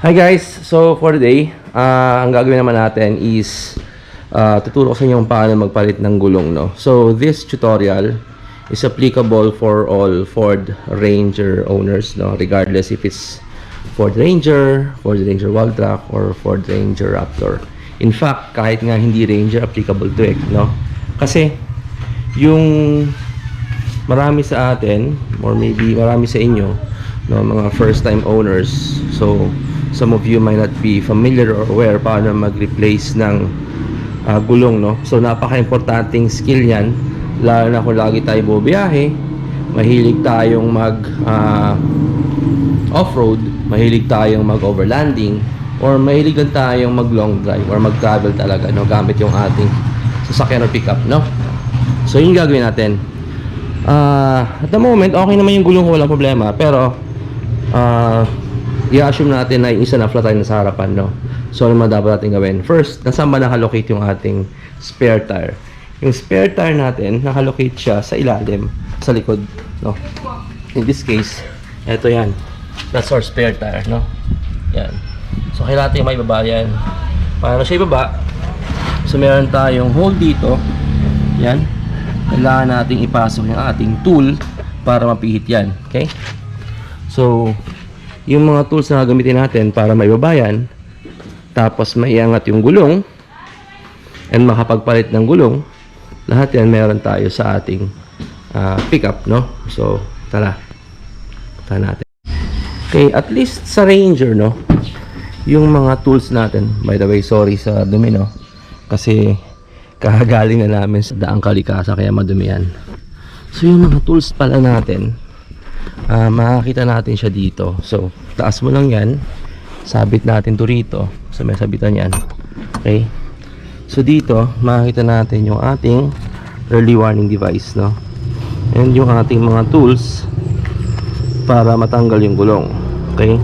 Hi guys! So for today, ah, ang gagawin naman natin is ah, tuturo ko sa inyo kung paano magpalit ng gulong. No? So this tutorial is applicable for all Ford Ranger owners, no? regardless if it's Ford Ranger, Ford Ranger Wildtrak, or Ford Ranger Raptor. In fact, kahit nga hindi Ranger, applicable to it. No? Kasi yung marami sa atin or maybe marami sa inyo no mga first time owners so some of you might not be familiar or aware paano mag-replace ng ah, gulong no? So napaka-importanting skill yan. Lalo na kung lagi tayo bubiyahe mahilig tayong mag ah, off-road mahilig tayong mag-overlanding or mahilig lang tayong mag long drive or mag-travel talaga no? Gamit yung ating sasakyan or pickup no? So yun gagawin natin. Ah, at the moment, okay naman yung gulong ko, walang problema. Pero, ah, i-assume natin na yung isa na flat tire na sa harapan, no? So, ano man dapat natin gawin? First, nasaan ba nakalocate yung ating spare tire? Yung spare tire natin, nakalocate siya sa ilalim, sa likod, no? In this case, eto yan. That's our spare tire, no? Yan. So, kailangan natin may baba yan. Paano siya ibaba? So, meron tayong hole dito. Yan kailangan nating ipasok yung ating tool para mapihit yan. Okay? So, yung mga tools na gagamitin natin para maibaba yan, tapos maiangat yung gulong, and makapagpalit ng gulong, lahat yan meron tayo sa ating ah, pickup, no? So, tara. Tara natin. Okay, at least sa Ranger, no? Yung mga tools natin, by the way, sorry sa dumi, no? Kasi kakagaling na namin sa daang kalikasa kaya madumi yan. So yung mga tools pala natin, ah makakita natin siya dito. So, taas mo lang yan, sabit natin to rito. So may sabitan yan. Okay? So dito, makakita natin yung ating early warning device, no? And yung ating mga tools para matanggal yung gulong. Okay?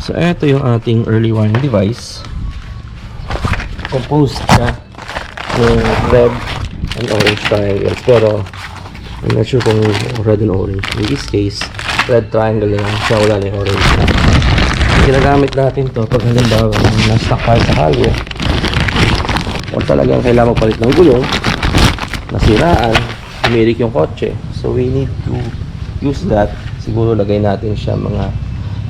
So, ito yung ating early warning device. Composed siya ng red and orange triangles. Pero, I'm not sure kung red and orange. In this case, red triangle lang siya. Wala na yung orange na. Ginagamit natin to pag halimbawa na-stuck tayo sa highway. O talagang kailangan magpalit ng gulong. Nasiraan. Tumirik yung kotse. So, we need to use that. Siguro lagay natin siya mga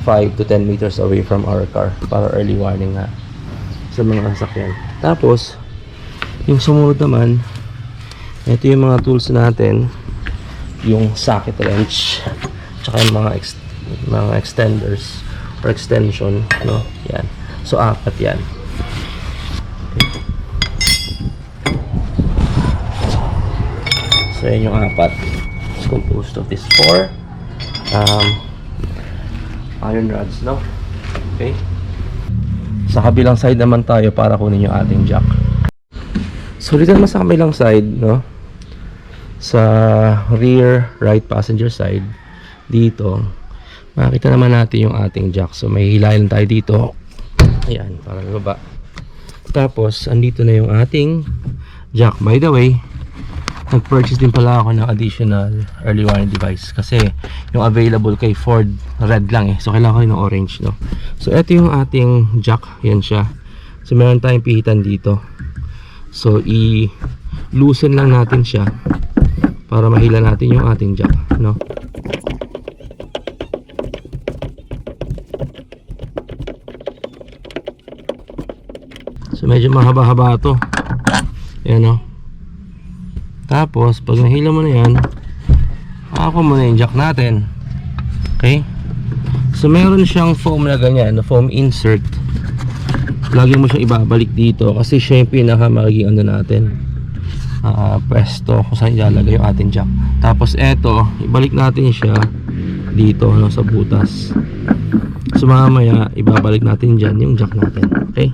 5 to 10 meters away from our car para early warning nga sa mga sasakyan. Tapos, yung sumunod naman, ito yung mga tools natin, yung socket wrench, tsaka yung mga ex- mga extenders or extension, no? Yan. So, apat yan. So, yan yung apat. It's composed of these four. Um, iron rods, no? Okay? Sa kabilang side naman tayo para kunin yung ating jack. So, dito naman sa kabilang side, no? Sa rear right passenger side, dito, makikita naman natin yung ating jack. So, may hilayan tayo dito. Ayan, para baba. Tapos, andito na yung ating jack. By the way, nag-purchase din pala ako ng additional early warning device kasi yung available kay Ford red lang eh so kailangan ko ng orange no so ito yung ating jack yan siya so meron tayong pihitan dito so i-loosen lang natin siya para mahila natin yung ating jack no so medyo mahaba-haba to yan no tapos, pag nahila mo na yan, ako mo na yung jack natin. Okay? So, meron siyang foam na ganyan, na foam insert. Lagi mo siyang ibabalik dito kasi siya yung pinaka magiging ano natin. Ah pwesto kung saan ilalagay yung ating jack. Tapos, eto, ibalik natin siya dito no, sa butas. So, mamaya, ibabalik natin dyan yung jack natin. Okay?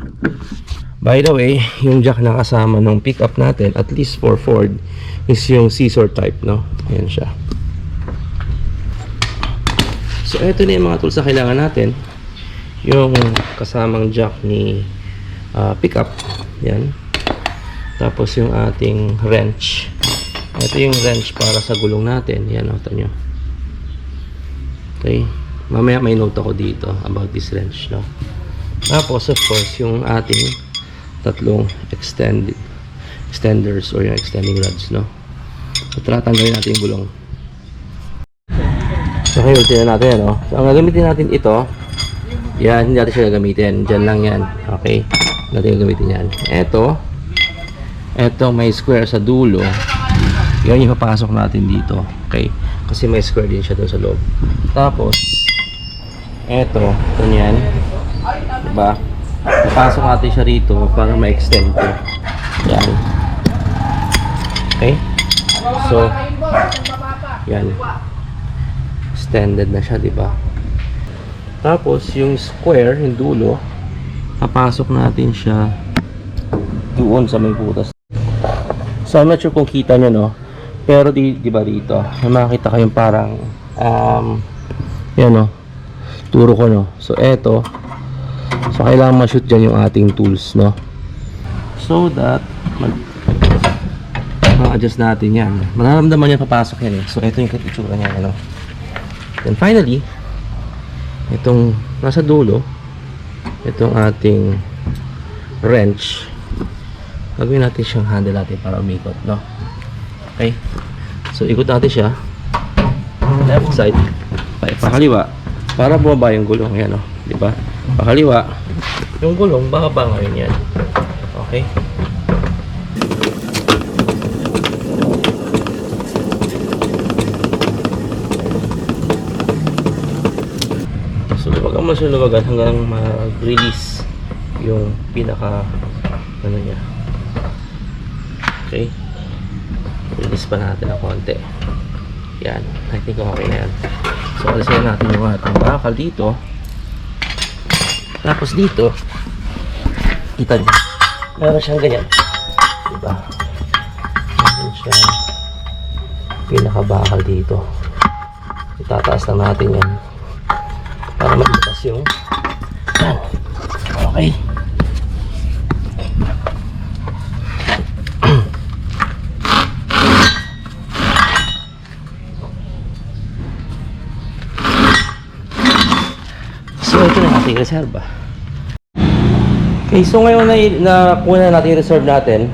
By the way, yung jack na kasama ng pickup natin, at least for Ford, is yung scissor type, no? Ayan siya. So, ito na yung mga tools na kailangan natin. Yung kasamang jack ni ah, pickup. Yan. Tapos yung ating wrench. Ito yung wrench para sa gulong natin. Yan, ito nyo. Okay. Mamaya may note ako dito about this wrench, no? Tapos, of course, yung ating tatlong extended extenders or yung extending rods, no? So, tara, tanggalin natin yung gulong. Okay, ulti na natin, no? So, ang gagamitin natin ito, yan, hindi natin siya gagamitin. Diyan lang yan. Okay? Hindi natin gagamitin yan. Ito, ito may square sa dulo. Yan yung papasok natin dito. Okay? Kasi may square din siya doon sa loob. Tapos, ito, ito yan. Diba? Papasok natin siya rito para ma-extend ko. Yan. Okay? So, yan. Extended na siya, diba? Tapos, yung square, yung dulo, papasok natin siya doon sa may butas. So, I'm not sure kung kita nyo, no? Pero di, di ba dito, may makikita kayong parang, um, yan, no? Turo ko, no? So, eto. So, kailangan ma-shoot dyan yung ating tools, no? So that, mag, ma-adjust natin yan. Mararamdaman niya papasok yan, eh. So, eto yung itsura niya, ano? Then, finally, itong nasa dulo, itong ating wrench, gagawin natin siyang handle natin para umikot, no? Okay? So, ikot natin siya. Left side. Pa pakaliwa. Para bumaba yung gulong. Yan, no? Di ba? Pakaliwa. Yung gulong, bababa ngayon yan. Okay? So, wag kang masuluwagan hanggang mag-release yung pinaka ano niya. Okay? Release pa natin ng konti. Yan. I think okay na yan. So, alisin natin yung ating bakal dito. Tapos dito, kita niyo, meron siyang ganyan. Diba? Meron siyang pinakabakal dito. Itataas lang natin yan para magbukas yung. Okay. Ating reserva. Okay, so ngayon na, na kuha na natin yung reserve natin,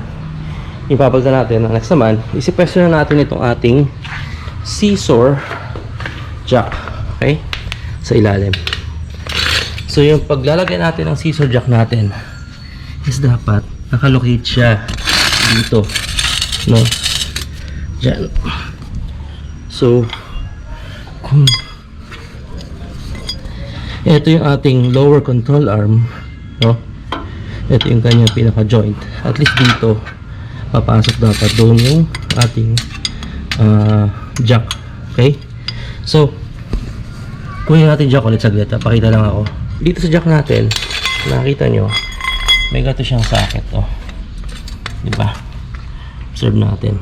ipapalitan natin. Ang next naman, isipwesto na natin itong ating scissor jack. Okay? Sa ilalim. So, yung paglalagay natin ng scissor jack natin is dapat nakalocate siya dito. No? Diyan. So, kung ito yung ating lower control arm, no? Ito yung kanyang pinaka-joint. At least dito, papasok dapat doon yung ating ah, jack. Okay? So, kunin natin jack ulit saglit. ha? Pakita lang ako. Dito sa jack natin, nakita nyo, may gato siyang socket. Oh. Diba? Observe natin.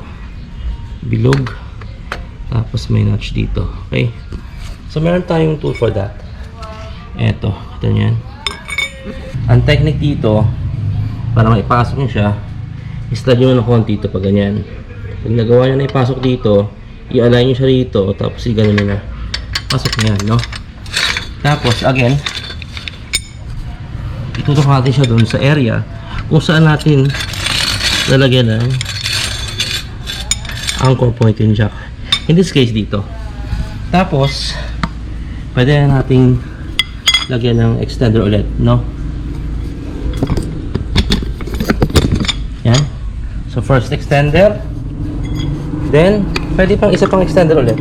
Bilog. Tapos may notch dito. Okay? So, meron tayong tool for that. Eto, ito yan. Ang technique dito, para maipasok nyo siya, i-slide nyo ng konti ito pag ganyan. Pag nagawa nyo na ipasok dito, i-align nyo siya rito, tapos i-ganon nyo na. Pasok nyo yan, no? Tapos, again, itutok natin siya doon sa area kung saan natin lalagyan ng anchor point yung jack. In this case, dito. Tapos, pwede na nating lagyan ng extender ulit, no? Yan. So, first extender. Then, pwede pang isa pang extender ulit.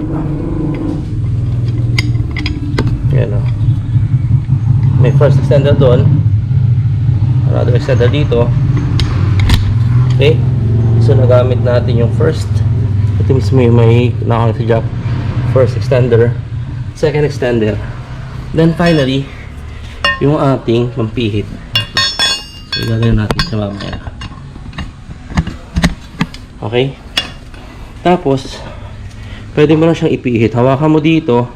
Yan, no? May first extender doon. Another extender dito. Okay? So, nagamit natin yung first. Ito mismo yung may nakakita jack. First extender. Second extender. Then finally, yung ating pampihit. So, gagawin natin siya mamaya. Okay? Tapos, pwede mo na siyang ipihit. Hawakan mo dito,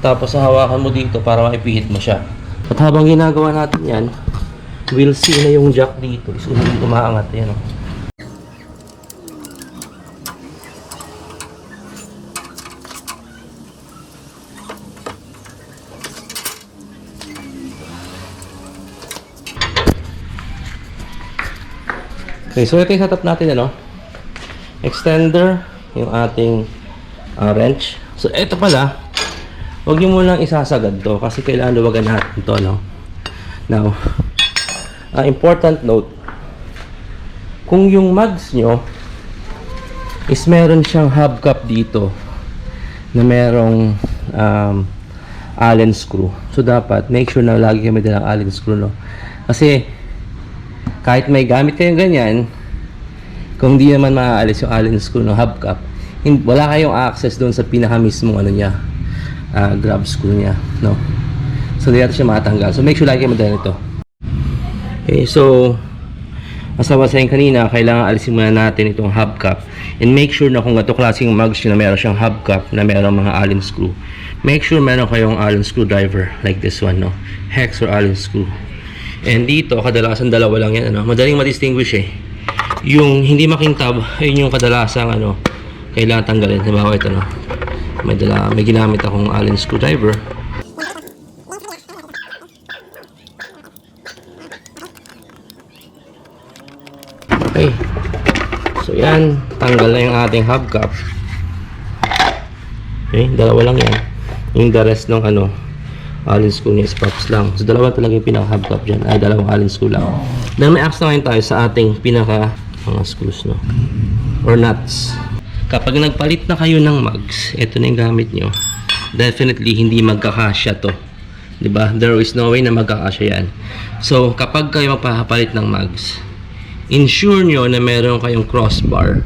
tapos hawakan mo dito para maipihit mo siya. At habang ginagawa natin yan, we'll see na yung jack dito um- umaangat. Yan o. Okay, so ito yung setup natin, ano? Extender, yung ating ah, wrench. So, ito pala, huwag nyo munang isasagad to kasi kailangan luwagan natin to, no? Now, ah, important note, kung yung mags nyo is meron siyang hubcap dito na merong um, allen screw. So, dapat make sure na lagi may dalang allen screw, no? Kasi, kahit may gamit kayong ganyan, kung di naman maaalis yung allen screw ng hubcap, wala kayong access doon sa pinaka mismong ano niya, ah, grab screw niya, no? So, hindi natin siya matanggal. So, make sure lagi kayo madala ito. Okay, so, as I was saying kanina, kailangan alisin muna natin itong hubcap and make sure na kung ito klaseng yun na meron siyang hubcap na meron mga allen screw. Make sure meron kayong allen screwdriver like this one, no? Hex or allen screw. And dito, kadalasan dalawa lang yan, ano? Madaling ma-distinguish eh. Yung hindi makintab, ayun yung kadalasang ano, kailangan tanggalin. Halimbawa ito, no? May, dala, may ginamit akong allen screwdriver. Okay. So yan, tanggal na yung ating hubcap. Okay, dalawa lang yan. Yung the rest ng ano, allen screw niya is lang. So dalawa talaga yung pinaka hubcap dyan. Ay, dalawang allen screw lang. Then may axe na ngayon tayo sa ating pinaka mga screws, no? Or nuts. Kapag nagpalit na kayo ng mugs, ito na yung gamit nyo. Definitely hindi magkakasya to. ba? There is no way na magkakasya yan. So, kapag kayo magpapalit ng mugs, ensure nyo na meron kayong crossbar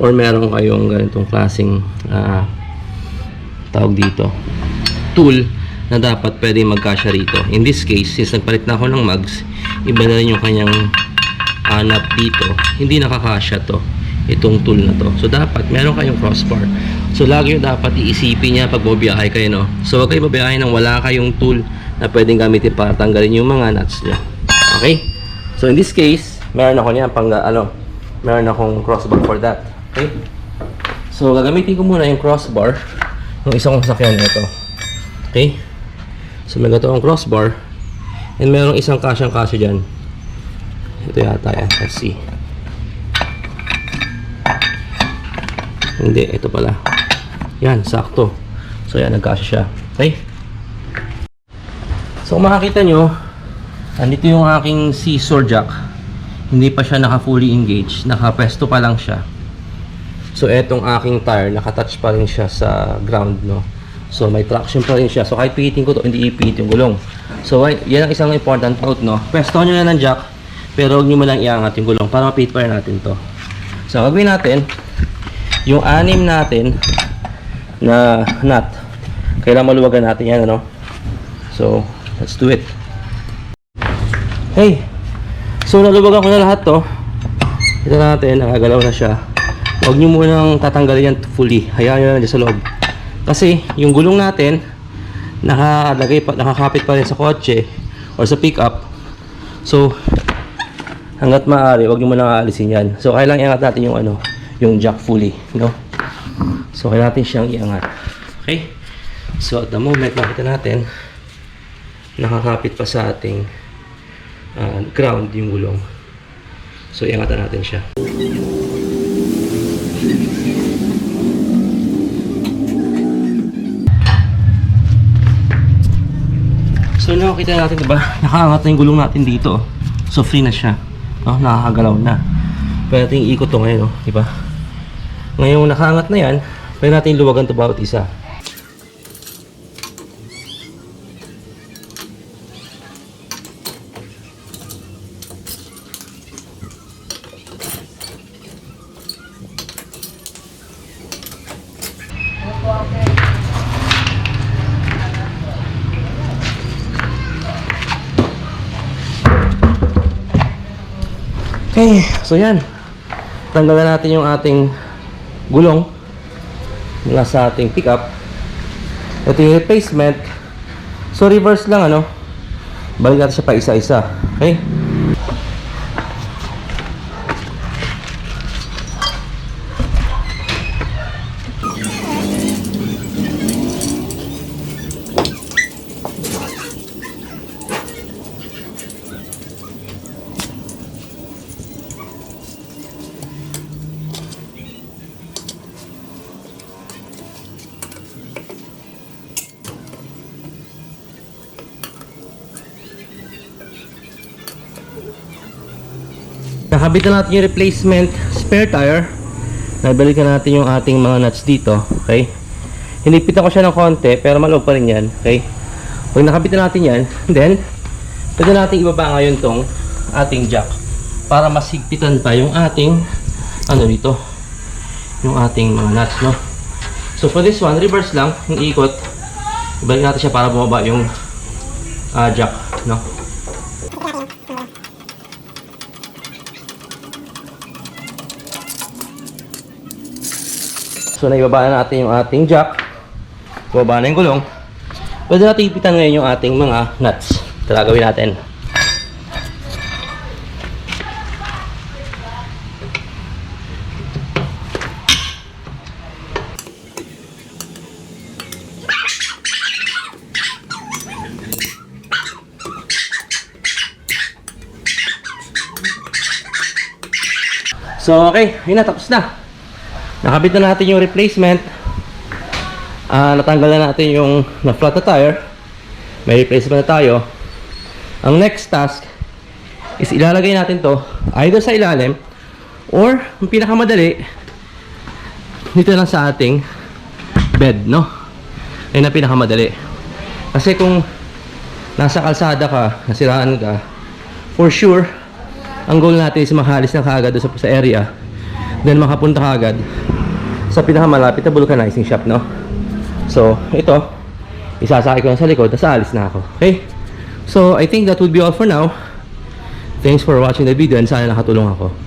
or meron kayong ganitong klaseng ah, tawag dito tool na dapat pwede magkasya rito. In this case since nagpalit na ako ng mugs iba na rin yung kanyang anap dito. Hindi nakakasya to itong tool na to. So dapat meron kayong crossbar. So lagi yung dapat iisipin niya pag bubiyahe kayo no? So wag kayo babiyahe nang wala kayong tool na pwedeng gamitin para tanggalin yung mga nuts niya. Okay? So in this case, meron ako niyan pang ano, meron akong crossbar for that. Okay? So gagamitin ko muna yung crossbar ng isang sasakyan nito. Okay? So may gato akong crossbar and merong isang kasyang kasya diyan. Ito yata yan. Let's see. Hindi, ito pala. Yan, sakto. So yan, nagkasya siya. Okay? So kung makakita nyo, andito yung aking scissor jack. Hindi pa siya naka fully engaged. Nakapesto pa lang siya. So etong aking tire, nakatouch pa rin siya sa ground, no? So may traction pa rin siya. So kahit pihitin ko to, hindi ipihit yung gulong. So yan ang isang important note, no? Pesto nyo na ng jack, pero huwag nyo mo lang iangat yung gulong para mapihit pa rin natin to. So gagawin natin, yung anim natin na nut, kailangan maluwagan natin yan, ano? So, let's do it. Hey! So, nalubagan ko na lahat to. Ito natin, nakagalaw na siya. Huwag nyo munang tatanggalin yan fully. Hayaan nyo na dyan sa loob. Kasi, yung gulong natin, nakalagay pa, nakakapit pa rin sa kotse or sa pickup. So, hanggat maaari, huwag nyo munang aalisin yan. So, kailangan iangat natin yung ano, yung jack fully, no? So, kailangan natin siyang iangat. Okay? So, at the moment, nakita natin, nakakapit pa sa ating ah, ground yung gulong. So, iangatan natin siya. So, nakakita natin, diba? Nakaangat na yung gulong natin dito. oh. So, free na siya. No? Nakakagalaw na. Pwede natin ikot to ngayon, oh. diba? Ngayong nakaangat na yan, pwede natin luwagan to bawat isa. Okay, so yan. Tanggalan natin yung ating gulong mula sa ating pickup. Ito yung replacement. So reverse lang ano. Balik natin siya pa isa-isa. Okay? Nakabit na natin yung replacement spare tire. Nabalikan natin yung ating mga nuts dito. Okay? Hinipitan ko siya ng konti, pero maloob pa rin yan. Okay? Pag nakabit na natin yan, then, pwede natin ibaba ngayon tong ating jack para mas higpitan pa yung ating ano dito yung ating mga nuts no so for this one reverse lang yung ikot ibalik natin siya para bumaba yung ah, jack no so naibaba na natin yung ating jack bumaba na yung gulong pwede natin ipitan ngayon yung ating mga nuts ito gagawin natin So, okay. Yun na, tapos na. Nakabit na natin yung replacement. Ah, natanggal na natin yung na-flat na tire. May replacement na tayo. Ang next task is ilalagay natin to either sa ilalim or ang pinakamadali dito lang sa ating bed, no? Ayun ang pinakamadali. Kasi kung nasa kalsada ka, nasiraan ka, for sure, ang goal natin is makahalis na kaagad sa, sa area. Then makapunta kaagad sa pinakamalapit na vulcanizing shop, no? So, ito, isasakay ko na sa likod, tapos aalis na ako. Okay? So, I think that would be all for now. Thanks for watching the video and sana nakatulong ako.